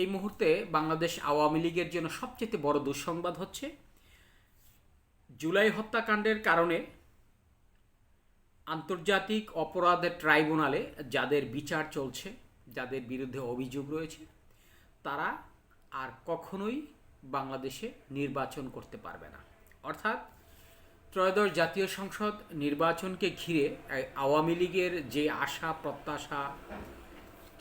এই মুহূর্তে বাংলাদেশ আওয়ামী লীগের জন্য সবচেয়ে বড় দুঃসংবাদ হচ্ছে, জুলাই হত্যাকাণ্ডের কারণে আন্তর্জাতিক অপরাধের ট্রাইব্যুনালে যাদের বিচার চলছে, যাদের বিরুদ্ধে অভিযোগ রয়েছে, তারা আর কখনোই বাংলাদেশে নির্বাচন করতে পারবে না। অর্থাৎ ত্রয়োদশ জাতীয় সংসদ নির্বাচনকে ঘিরে আওয়ামী লীগের যে আশা, প্রত্যাশা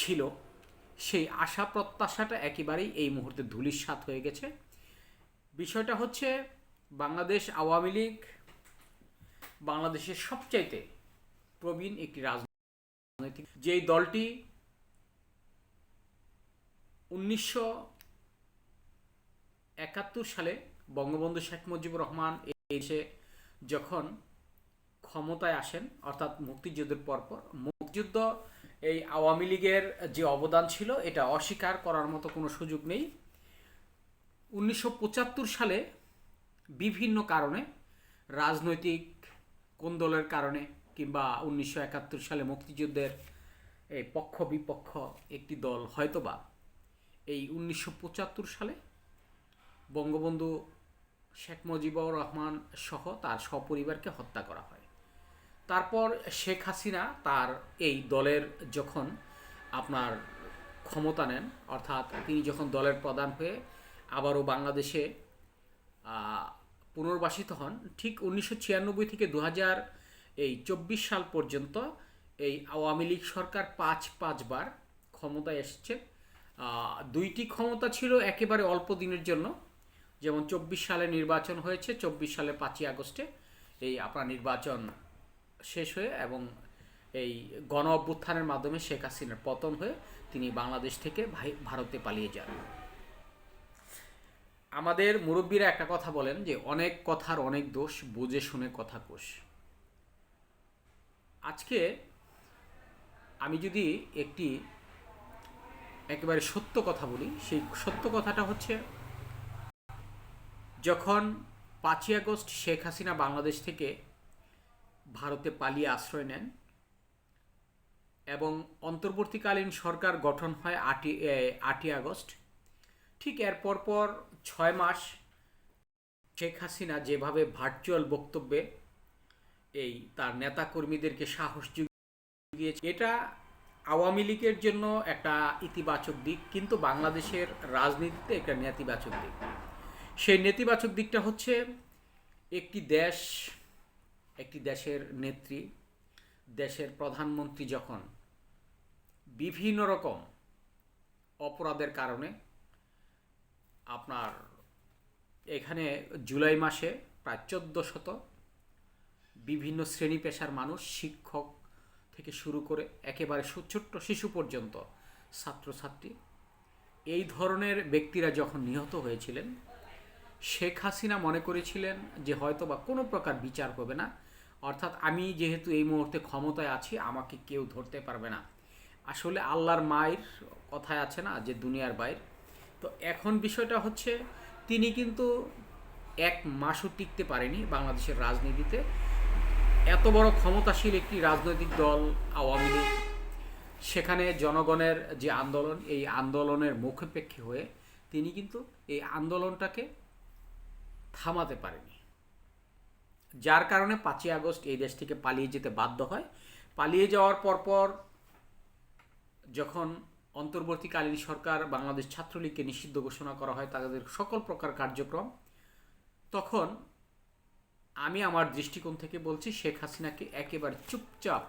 ছিল সেই আশা প্রত্যাশাটা একেবারেই এই মুহূর্তে ধূলিসাৎ হয়ে গেছে। বিষয়টা হচ্ছে বাংলাদেশ আওয়ামী লীগ বাংলাদেশের সবচাইতে প্রবীণ একটি রাজনৈতিক যেই দলটি উনিশশো একাত্তর সালে বঙ্গবন্ধু শেখ মুজিবুর রহমান এসে যখন ক্ষমতায় আসেন, অর্থাৎ মুক্তিযুদ্ধের পরপর মুক্তিযুদ্ধ এই আওয়ামী লীগের যে অবদান ছিল, এটা অস্বীকার করার মতো কোনো সুযোগ নেই। উনিশশো পঁচাত্তর সালে বিভিন্ন কারণে, রাজনৈতিক কোন্দলের কারণে কিংবা উনিশশো একাত্তর সালে মুক্তিযুদ্ধের এই পক্ষ বিপক্ষ একটি দল হয়তোবা, এই উনিশশো পঁচাত্তর সালে বঙ্গবন্ধু শেখ মুজিবুর রহমান সহ তার সপরিবারকে হত্যা করা হয়। তারপর শেখ হাসিনা তার এই দলের যখন আপনার ক্ষমতা নেন, অর্থাৎ তিনি যখন দলের প্রধান হয়ে আবারও বাংলাদেশে পুনর্বাসিত হন, ঠিক উনিশশো ছিয়ানব্বই থেকে দু হাজার এই চব্বিশ সাল পর্যন্ত এই আওয়ামী লীগ সরকার পাঁচ পাঁচবার ক্ষমতায় এসেছে। দুইটি ক্ষমতা ছিল একেবারে অল্প দিনের জন্য। যেমন চব্বিশ সালে নির্বাচন হয়েছে, চব্বিশ সালে পাঁচই আগস্টে এই আপনার নির্বাচন শেষ হয়ে এবং এই গণ অভ্যুত্থানের মাধ্যমে শেখ হাসিনার পতন হয়ে তিনি বাংলাদেশ থেকে ভারতে পালিয়ে যান। আমাদের মুরব্বীরা একটা কথা বলেন যে, অনেক কথার অনেক দোষ, বুঝে শুনে কথা কোষ। আজকে আমি যদি একটি একেবারে সত্য কথা বলি, সেই সত্য কথাটা হচ্ছে, যখন পাঁচই আগস্ট শেখ হাসিনা বাংলাদেশ থেকে ভারতে পালিয়ে আশ্রয় নেন এবং অন্তর্বর্তীকালীন সরকার গঠন হয় আটই আটই আগস্ট। ঠিক এর পরপর ছয় মাস শেখ হাসিনা যেভাবে ভার্চুয়াল বক্তব্যে এই তার নেতাকর্মীদেরকে সাহস জুগিয়েছে, এটা আওয়ামী লীগের জন্য একটা ইতিবাচক দিক, কিন্তু বাংলাদেশের রাজনীতিতে একটা নেতিবাচক দিক। সেই নেতিবাচক দিকটা হচ্ছে একটি দেশ একটি দেশের নেত্রী, দেশের প্রধানমন্ত্রী যখন বিভিন্ন রকম অপরাধের কারণে আপনার এখানে জুলাই মাসে প্রায় চোদ্দ শত বিভিন্ন শ্রেণি পেশার মানুষ, শিক্ষক থেকে শুরু করে একেবারে ছোট্ট শিশু পর্যন্ত ছাত্রছাত্রী, এই ধরনের ব্যক্তিরা যখন নিহত হয়েছিলেন, শেখ হাসিনা মনে করেছিলেন যে হয়তো বা কোনো প্রকার বিচার হবে না। অর্থাৎ আমি যেহেতু এই মুহূর্তে ক্ষমতায় আছি, আমাকে কেউ ধরতে পারবে না। আসলে আল্লাহর মায়ের কথায় আছে না যে, দুনিয়ার বাইর। তো এখন বিষয়টা হচ্ছে, তিনি কিন্তু এক মাসও টিকতে পারেনি বাংলাদেশের রাজনীতিতে। এত বড় ক্ষমতাশীল একটি রাজনৈতিক দল আওয়ামী লীগ, সেখানে জনগণের যে আন্দোলন, এই আন্দোলনের মুখপেক্ষী হয়ে তিনি কিন্তু এই আন্দোলনটাকে থামাতে পারেনি। যার কারণে পাঁচই আগস্ট এই দেশ থেকে পালিয়ে যেতে বাধ্য হয়। পালিয়ে যাওয়ার পরপর যখন অন্তর্বর্তীকালীন সরকার বাংলাদেশ ছাত্রলীগকে নিষিদ্ধ ঘোষণা করা হয় তাদের সকল প্রকার কার্যক্রম, তখন আমি আমার দৃষ্টিকোণ থেকে বলছি, শেখ হাসিনাকে একেবারে চুপচাপ,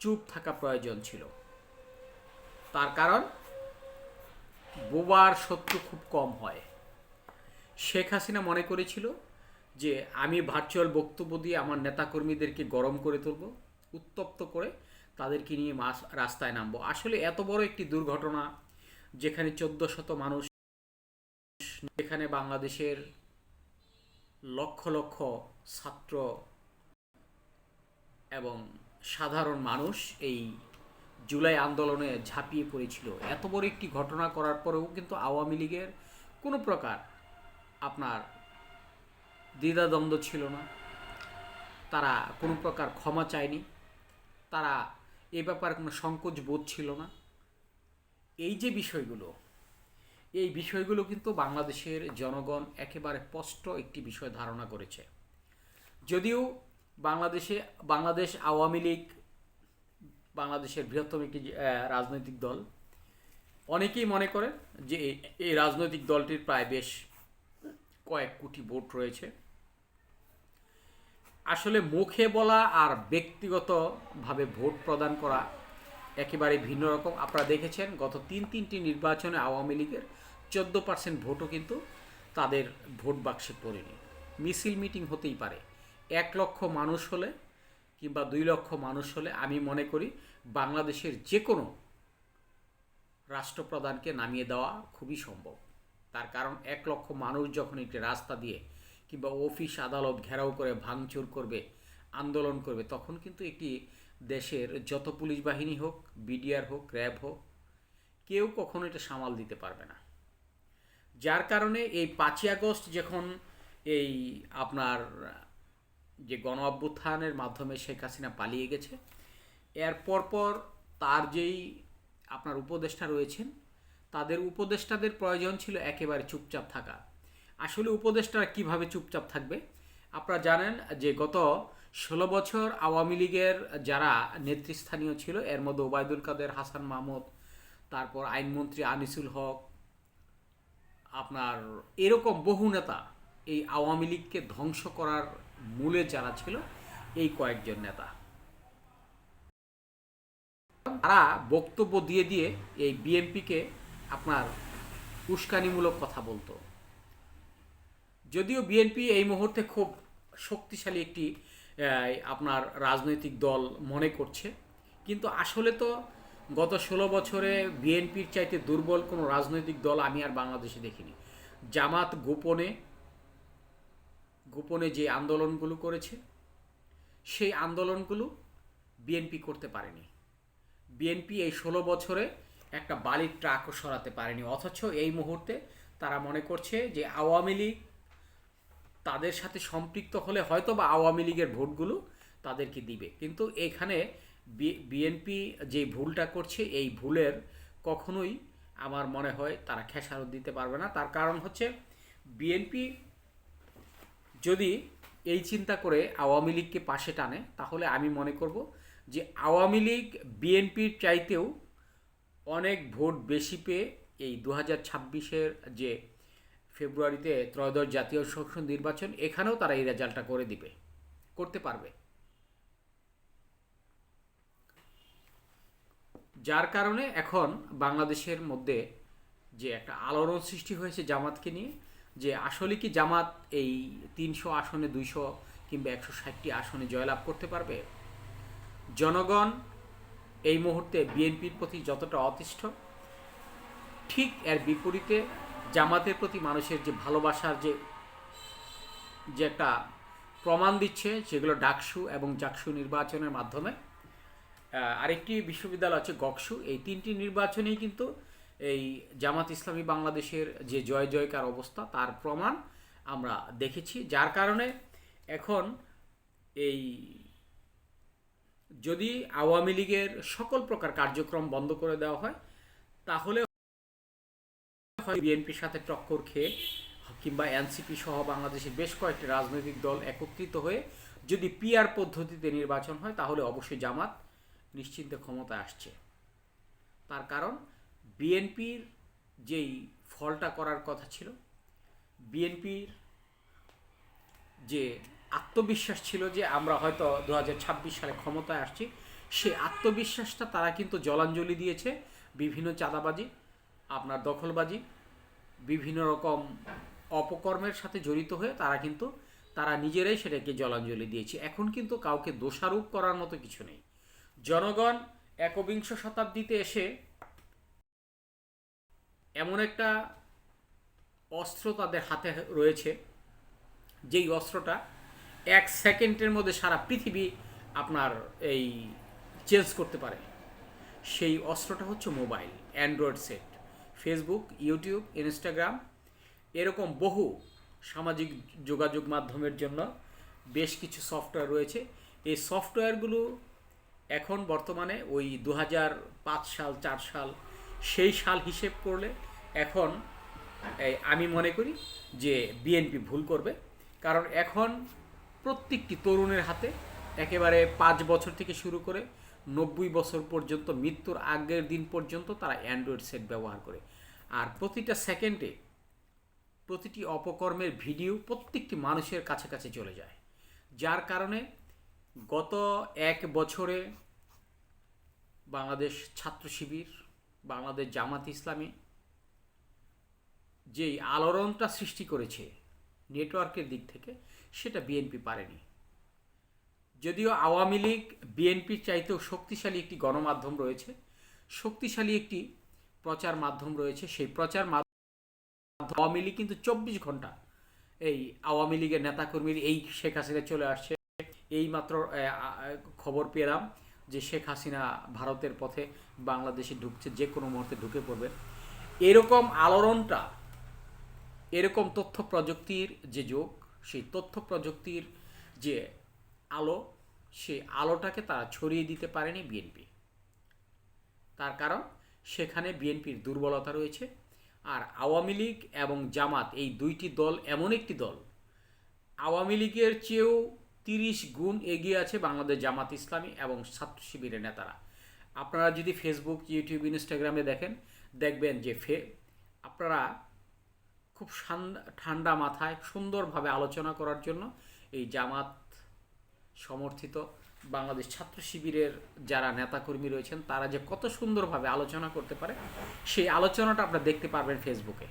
চুপ থাকা প্রয়োজন ছিল। তার কারণ, বোবার শত্রু খুব কম হয়। শেখ হাসিনা মনে করেছিল যে আমি ভার্চুয়াল বক্তব্য দিয়ে আমার নেতাকর্মীদেরকে গরম করে তুলব, উত্তপ্ত করে তাদেরকে নিয়ে মাস, রাস্তায় নামবো। আসলে এত বড় একটি দুর্ঘটনা যেখানে চোদ্দ শত মানুষ, যেখানে বাংলাদেশের লক্ষ লক্ষ ছাত্র এবং সাধারণ মানুষ এই জুলাই আন্দোলনে ঝাঁপিয়ে পড়েছিল। এত বড় একটি ঘটনা করার পরেও কিন্তু আওয়ামী লীগের কোনো প্রকার আপনার দ্বিধাদ্বন্দ্ব ছিল না। তারা কোনো প্রকার ক্ষমা চায়নি। তারা এ ব্যাপারে কোনো সংকোচ বোধ ছিল না। এই যে বিষয়গুলো, এই বিষয়গুলো কিন্তু বাংলাদেশের জনগণ একেবারে স্পষ্ট একটি বিষয় ধারণা করেছে। যদিও বাংলাদেশে, বাংলাদেশ আওয়ামী লীগ, বাংলাদেশের বৃহত্তম একটি রাজনৈতিক দল, অনেকেই মনে করেন যে এই- রাজনৈতিক দলটির প্রায় বেশ কয়েক কোটি ভোট রয়েছে। আসলে মুখে বলা আর ব্যক্তিগতভাবে ভোট প্রদান করা একেবারে ভিন্ন রকম। আপনারা দেখেছেন, গত তিন তিনটি নির্বাচনে আওয়ামী লীগের চোদ্দ পার্সেন্ট ভোটও কিন্তু তাদের ভোট বাক্সে পড়েনি। মিছিল মিটিং হতেই পারে। এক লক্ষ মানুষ হলে কিংবা দুই লক্ষ মানুষ হলে আমি মনে করি বাংলাদেশের যে কোনো রাষ্ট্রপ্রধানকে নামিয়ে দেওয়া খুবই সম্ভব। তার কারণ এক লক্ষ মানুষ যখন একটি রাস্তা দিয়ে কিংবা অফিস আদালত ঘেরাও করে ভাঙচুর করবে, আন্দোলন করবে, তখন কিন্তু একটি দেশের যত পুলিশ বাহিনী হোক, বিডিআর হোক, র্যাব হোক, কেউ কখনো এটা সামাল দিতে পারবে না। যার কারণে এই পাঁচই আগস্ট যখন এই আপনার যে গণ অভ্যুত্থানের মাধ্যমে শেখ হাসিনা পালিয়ে গেছে, এর পরপর তার যেই আপনার উপদেষ্টা রয়েছেন, তাদের উপদেষ্টাদের প্রয়োজন ছিল একেবারে চুপচাপ থাকা। আসলে উপদেষ্টা কীভাবে চুপচাপ থাকবে? আপনারা জানেন যে গত ষোলো বছর আওয়ামী লীগের যারা নেতৃস্থানীয় ছিল, এর মধ্যে ওবায়দুল কাদের, হাসান মাহমুদ, তারপর আইনমন্ত্রী আনিসুল হক, আপনার এরকম বহু নেতা এই আওয়ামী লীগকে ধ্বংস করার মূলে যারা ছিল, এই কয়েকজন নেতা। তারা বক্তব্য দিয়ে দিয়ে এই বিএনপিকে আপনার উস্কানিমূলক কথা বলতো। যদিও বিএনপি এই মুহূর্তে খুব শক্তিশালী একটি আপনার রাজনৈতিক দল মনে করছে। কিন্তু আসলে তো গত ষোলো বছরে বিএনপির চাইতে দুর্বল কোনো রাজনৈতিক দল আমি আর বাংলাদেশে দেখিনি। জামাত গোপনে গোপনে যে আন্দোলনগুলো করেছে, সেই আন্দোলনগুলো বিএনপি করতে পারেনি। বিএনপি এই ষোলো বছরে একটা বালির ট্রাকও সরাতে পারেনি। অথচ এই মুহূর্তে তারা মনে করছে যে আওয়ামী লীগ তাদের সাথে সম্পৃক্ত হলে হয়তো বা আওয়ামী লীগের ভোটগুলো তাদেরকে দিবে। কিন্তু এখানে বিএনপি যে ভুলটা করছে, এই ভুলের কখনোই আমার মনে হয় তারা খেসারত দিতে পারবে না। তার কারণ হচ্ছে বিএনপি যদি এই চিন্তা করে আওয়ামী লীগকে পাশে টানে, তাহলে আমি মনে করব যে আওয়ামী লীগ বিএনপির চাইতেও অনেক ভোট বেশি পেয়ে এই দু হাজার ছাব্বিশের যে ফেব্রুয়ারিতে ত্রয়োদশ জাতীয় সংসদ নির্বাচন, এখানেও তারা এই রেজাল্টটা করে দিবে, করতে পারবে। যার কারণে এখন বাংলাদেশের মধ্যে যে একটা আলোড়ন সৃষ্টি হয়েছে জামাতকে নিয়ে, যে আসলে কি জামাত এই তিনশো আসনে, দুইশো কিংবা একশো ষাটটি আসনে জয়লাভ করতে পারবে? জনগণ এই মুহূর্তে বিএনপির প্রতি যতটা অতিষ্ঠ, ঠিক এর বিপরীতে জামাতের প্রতি মানুষের যে ভালোবাসার যে যে একটা প্রমাণ দিচ্ছে সেগুলো ডাকসু এবং জাকসু নির্বাচনের মাধ্যমে। আরেকটি বিশ্ববিদ্যালয় আছে গকসু। এই তিনটি নির্বাচনেই কিন্তু এই জামাত ইসলামী বাংলাদেশের যে জয় জয়কার অবস্থা, তার প্রমাণ আমরা দেখেছি। যার কারণে এখন এই যদি আওয়ামী লীগের সকল প্রকার কার্যক্রম বন্ধ করে দেওয়া হয়, তাহলে বিএনপির সাথে টক্কর খেয়ে, কিংবা এনসিপি সহ বাংলাদেশের বেশ কয়েকটি রাজনৈতিক দল একত্রিত হয়ে যদি পিআর পদ্ধতিতে নির্বাচন হয়, তাহলে অবশ্যই জামাত নিশ্চিন্তে ক্ষমতায় আসছে। তার কারণ, বিএনপির যেই ফলটা করার কথা ছিল, বিএনপির যে আত্মবিশ্বাস ছিল যে আমরা হয়তো দু হাজার ছাব্বিশ সালে ক্ষমতায় আসছি, সেই আত্মবিশ্বাসটা তারা কিন্তু জলাঞ্জলি দিয়েছে, বিভিন্ন চাঁদাবাজি, আপনার দখলবাজি বিভিন্ন রকম অপকর্মের সাথে জড়িত হয়ে তারা কিন্তু, তারা নিজেরাই সেটাকে জলাঞ্জলি দিয়েছে। এখন কিন্তু কাউকে দোষারোপ করার মতো কিছু নেই। জনগণ একবিংশ শতাব্দীতে এসে এমন একটা অস্ত্র তাদের হাতে রয়েছে, যেই অস্ত্রটা এক সেকেন্ডের মধ্যে সারা পৃথিবী আপনার এই চেঞ্জ করতে পারে। সেই অস্ত্রটা হচ্ছে mobile, Android set. Facebook YouTube Instagram এরকম বহু সামাজিক যোগাযোগ মাধ্যমের জন্য বেশ কিছু সফটওয়্যার রয়েছে। এই সফটওয়্যারগুলো এখন বর্তমানে ওই দু সাল, চার সাল সেই সাল হিসেব করলে এখন আমি মনে করি যে বিএনপি ভুল করবে। কারণ এখন প্রত্যেকটি তরুণের হাতে একেবারে পাঁচ বছর থেকে শুরু করে নব্বই বছর পর্যন্ত, মৃত্যুর আগের দিন পর্যন্ত তারা অ্যান্ড্রয়েড সেট ব্যবহার করে। আর প্রতিটা সেকেন্ডে প্রতিটি অপকর্মের ভিডিও প্রত্যেকটি মানুষের কাছে কাছে চলে যায়। যার কারণে গত এক বছরে বাংলাদেশ ছাত্র শিবির, বাংলাদেশ জামাত ইসলামী যেই আলোড়নটা সৃষ্টি করেছে নেটওয়ার্কের দিক থেকে, সেটা বিএনপি পারেনি। যদিও আওয়ামী লীগ, বিএনপির চাইতেও শক্তিশালী একটি গণমাধ্যম রয়েছে, শক্তিশালী একটি প্রচার মাধ্যম রয়েছে, সেই প্রচার মাধ্যম আওয়ামী লীগ কিন্তু চব্বিশ ঘণ্টা এই আওয়ামী লীগের নেতাকর্মীর এই শেখ হাসিনা চলে আসছে। এই মাত্র খবর পেলাম যে শেখ হাসিনা ভারতের পথে বাংলাদেশে ঢুকছে, যে কোনো মুহূর্তে ঢুকে পড়বে। এরকম আলোড়নটা, এরকম তথ্য প্রযুক্তির যে যুগ, সেই তথ্য প্রযুক্তির যে আলো, সে আলোটাকে তারা ছড়িয়ে দিতে পারেনি বিএনপি তার কারণ, সেখানে বিএনপির দুর্বলতা রয়েছে আর আওয়ামী লীগ এবং জামাত, এই দুইটি দল এমন একটি দল। আওয়ামী লীগের চেয়েও তিরিশ গুণ এগিয়ে আছে বাংলাদেশ জামাত ইসলামী এবং ছাত্র শিবিরের নেতারা। আপনারা যদি ফেসবুক ইউটিউব ইনস্টাগ্রামে দেখেন, দেখবেন যে ফে, আপনারা খুব ঠান্ডা মাথায় সুন্দরভাবে আলোচনা করার জন্য এই জামাত সমর্থিত বাংলাদেশ ছাত্র শিবিরের যারা নেতাকর্মী রয়েছেন, তারা যে কত সুন্দরভাবে আলোচনা করতে পারে, সেই আলোচনাটা আপনারা দেখতে পারবেন ফেসবুকে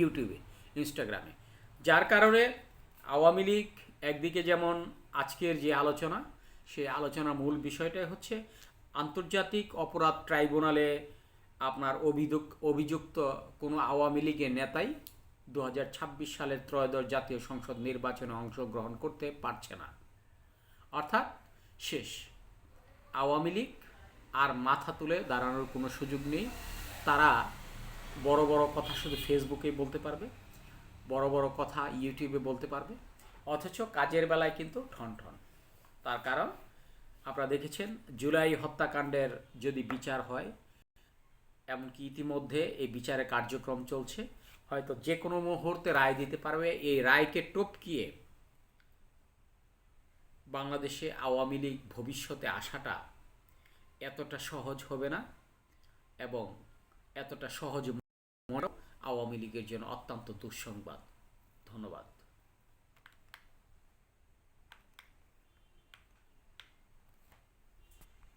ইউটিউবে ইনস্টাগ্রামে যার কারণে আওয়ামী লীগ একদিকে যেমন আজকের যে আলোচনা, সেই আলোচনার মূল বিষয়টাই হচ্ছে আন্তর্জাতিক অপরাধ ট্রাইব্যুনালে আপনার অভিযোগ, অভিযুক্ত কোনো আওয়ামী লীগের নেতাই দু হাজার ছাব্বিশ সালের ত্রয়োদশ জাতীয় সংসদ নির্বাচনে অংশগ্রহণ করতে পারছে না। অর্থাৎ শেষ। আওয়ামী লীগ আর মাথা তুলে দাঁড়ানোর কোনো সুযোগ নেই। তারা বড় বড় কথা শুধু ফেসবুকেই বলতে পারবে, বড় বড় কথা ইউটিউবে বলতে পারবে, অথচ কাজের বেলায় কিন্তু ঠন ঠন। তার কারণ, আপনারা দেখেছেন, জুলাই হত্যাকাণ্ডের যদি বিচার হয়, এমনকি ইতিমধ্যে এই বিচারের কার্যক্রম চলছে, হয়তো যে কোনো মুহূর্তে রায় দিতে পারবে, এই রায়কে টপকিয়ে বাংলাদেশে আওয়ামী লীগ ভবিষ্যতে আসাটা এতটা সহজ হবে না এবং এতটা সহজ আওয়ামী লীগের জন্য অত্যন্ত দুঃসংবাদ। ধন্যবাদ।